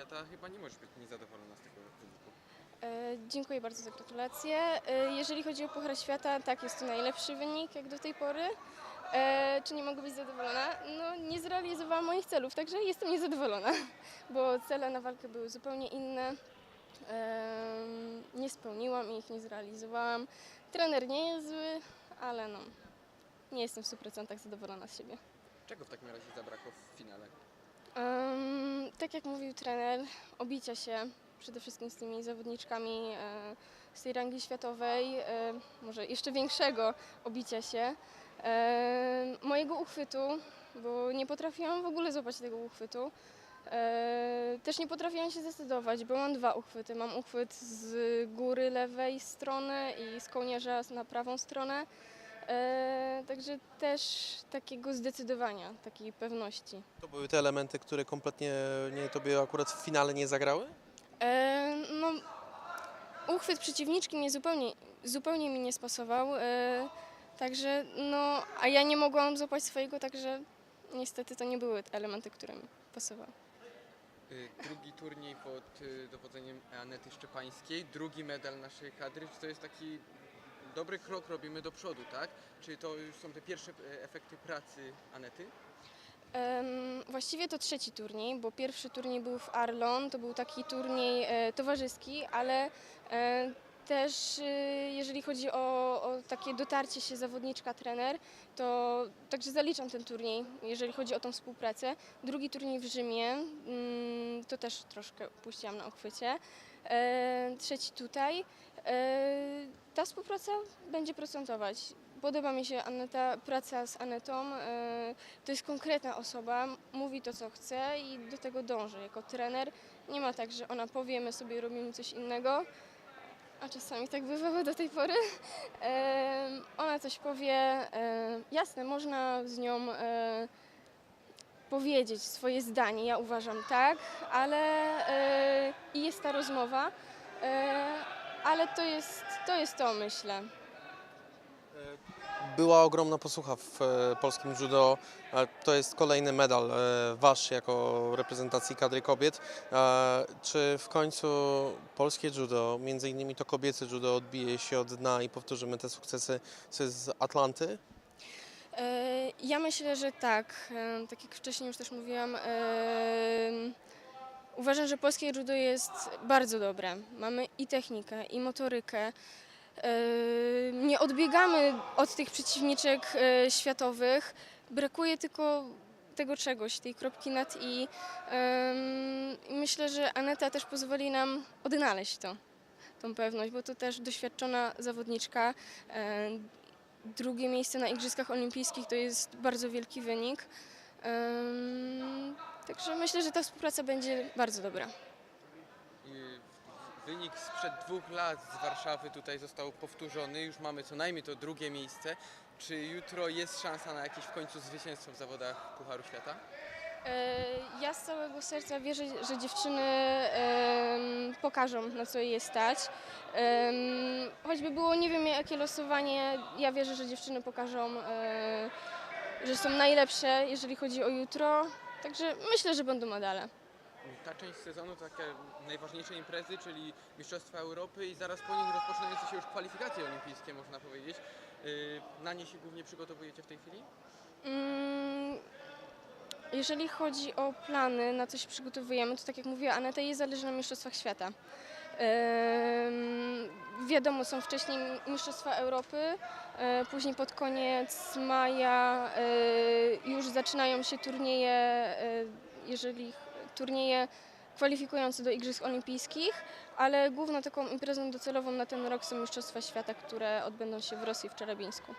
Świata chyba nie możesz być niezadowolona z tego wyniku. E, Dziękuję bardzo za gratulacje. E, Jeżeli chodzi o Puchar Świata, tak, jest to najlepszy wynik jak do tej pory. E, Czy nie mogę być zadowolona? No, nie zrealizowałam moich celów, także jestem niezadowolona, bo cele na walkę były zupełnie inne. Em, Nie spełniłam ich, nie zrealizowałam. Trener nie jest zły, ale no, nie jestem w 100% zadowolona z siebie. Czego w takim razie zabrakło w finale? Em, tak jak mówił trener, obicia się przede wszystkim z tymi zawodniczkami e, z tej rangi światowej, e, może jeszcze większego obicia się, e, mojego uchwytu, bo nie potrafiłam w ogóle złapać tego uchwytu. Też nie potrafiłam się zdecydować, bo mam dwa uchwyty. Mam uchwyt z góry lewej strony i z kołnierza na prawą stronę. E, także też takiego zdecydowania, takiej pewności. To były te elementy, które kompletnie nie, tobie akurat w finale nie zagrały? E, no, uchwyt przeciwniczki mnie zupełnie, zupełnie mi nie spasował. E, także, no, a ja nie mogłam złapać swojego, także niestety to nie były te elementy, które mi pasowały. Y, Drugi turniej pod y, dowodzeniem Anety Szczepańskiej, drugi medal naszej kadry. Czy to jest taki dobry krok robimy do przodu, tak? Czy to już są te pierwsze e, efekty pracy Anety? Em, właściwie to trzeci turniej, bo pierwszy turniej był w Arlon, to był taki turniej e, towarzyski, ale e, też e, jeżeli chodzi o, o takie dotarcie się zawodniczka-trener, to także zaliczam ten turniej, jeżeli chodzi o tą współpracę. Drugi turniej w Rzymie, mm, to też troszkę puściłam na uchwycie. E, trzeci tutaj. E, ta współpraca będzie procentować. Podoba mi się Aneta, praca z Anetą. E, to jest konkretna osoba, mówi to, co chce i do tego dąży. Jako trener nie ma tak, że ona powie, my sobie robimy coś innego, a czasami tak bywało do tej pory. Em, ona coś powie, e, jasne, można z nią e, powiedzieć swoje zdanie, ja uważam tak, ale e, jest ta rozmowa, e, ale to jest, to jest to, myślę. Była ogromna posłucha w e, polskim judo. E, To jest kolejny medal e, wasz jako reprezentacji kadry kobiet. E, Czy w końcu polskie judo, między innymi to kobiece judo, odbije się od dna i powtórzymy te sukcesy z Atlanty? E, Ja myślę, że tak. E, Tak jak wcześniej już też mówiłam, e, uważam, że polskie judo jest bardzo dobre. Mamy i technikę, i motorykę. E, Nie odbiegamy od tych przeciwniczek e, światowych. Brakuje tylko tego czegoś, tej kropki nad i. Em, i Myślę, że Aneta też pozwoli nam odnaleźć to, tą pewność, bo to też doświadczona zawodniczka. Drugie miejsce na Igrzyskach Olimpijskich to jest bardzo wielki wynik. Także myślę, że ta współpraca będzie bardzo dobra. Wynik sprzed dwóch lat z Warszawy tutaj został powtórzony. Już mamy co najmniej to drugie miejsce. Czy jutro jest szansa na jakieś w końcu zwycięstwo w zawodach Pucharu Świata? E, Ja z całego serca wierzę, że dziewczyny pokażą, na co je stać. Choćby było nie wiem jakie losowanie, ja wierzę, że dziewczyny pokażą, e, że są najlepsze, jeżeli chodzi o jutro. Także myślę, że będą medale. Ta część sezonu to takie najważniejsze imprezy, czyli Mistrzostwa Europy i zaraz po nich rozpoczynające się już kwalifikacje olimpijskie, można powiedzieć. Y, Na nie się głównie przygotowujecie w tej chwili? Mm, Jeżeli chodzi o plany, na co się przygotowujemy, to tak jak mówiła Aneta, jej zależy na Mistrzostwach Świata. Wiadomo, są wcześniej Mistrzostwa Europy, e, później pod koniec maja e, już zaczynają się turnieje, e, jeżeli turnieje kwalifikujące do Igrzysk Olimpijskich, ale główną taką imprezą docelową na ten rok są Mistrzostwa Świata, które odbędą się w Rosji w Czerabińsku.